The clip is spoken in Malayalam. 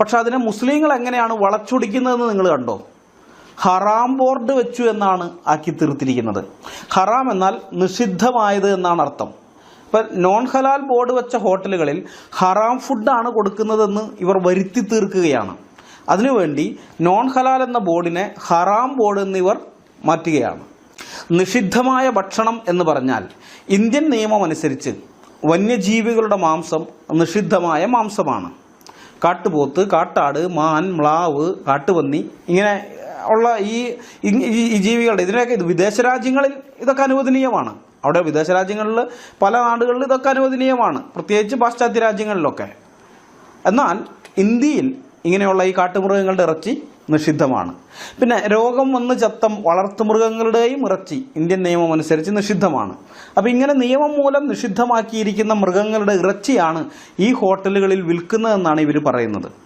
പക്ഷെ അതിനെ മുസ്ലിങ്ങൾ എങ്ങനെയാണ് വളച്ചൊടിക്കുന്നതെന്ന് നിങ്ങൾ കണ്ടോ? ഹറാം ബോർഡ് വെച്ചു എന്നാണ് ആക്കി തീർത്തിരിക്കുന്നത്. ഹറാം എന്നാൽ നിഷിദ്ധമായത് എന്നാണ് അർത്ഥം. ഇപ്പം നോൺ ഹലാൽ ബോർഡ് വെച്ച ഹോട്ടലുകളിൽ ഹറാം ഫുഡാണ് കൊടുക്കുന്നതെന്ന് ഇവർ വരുത്തി തീർക്കുകയാണ്. അതിനുവേണ്ടി നോൺ ഹലാൽ എന്ന ബോർഡിനെ ഹറാം ബോർഡ് എന്നിവർ മാറ്റുകയാണ്. നിഷിദ്ധമായ ഭക്ഷണം എന്ന് പറഞ്ഞാൽ ഇന്ത്യൻ നിയമമനുസരിച്ച് വന്യജീവികളുടെ മാംസം നിഷിദ്ധമായ മാംസമാണ്. കാട്ടുപോത്ത് കാട്ടാട് മാൻ മ്ലാവ് കാട്ടുപന്നി ഇങ്ങനെ ഉള്ള ഈ ഈ- ജീവികളുടെ ഇതിനൊക്കെ ഇത് വിദേശ രാജ്യങ്ങളിൽ ഇതൊക്കെ അനുവദനീയമാണ്. അവിടെ വിദേശ രാജ്യങ്ങളിൽ പല നാടുകളിൽ ഇതൊക്കെ അനുവദനീയമാണ്. പ്രത്യേകിച്ച് പാശ്ചാത്യ രാജ്യങ്ങളിലൊക്കെ. എന്നാൽ ഇന്ത്യയിൽ ഇങ്ങനെയുള്ള ഈ കാട്ടുമൃഗങ്ങളുടെ ഇറച്ചി നിഷിദ്ധമാണ്. പിന്നെ രോഗം വന്ന് ചത്തം വളർത്തുമൃഗങ്ങളുടെയും ഇറച്ചി ഇന്ത്യൻ നിയമം അനുസരിച്ച് നിഷിദ്ധമാണ്. അപ്പോൾ ഇങ്ങനെ നിയമം മൂലം നിഷിദ്ധമാക്കിയിരിക്കുന്ന മൃഗങ്ങളുടെ ഇറച്ചിയാണ് ഈ ഹോട്ടലുകളിൽ വിൽക്കുന്നതെന്നാണ് ഇവർ പറയുന്നത്.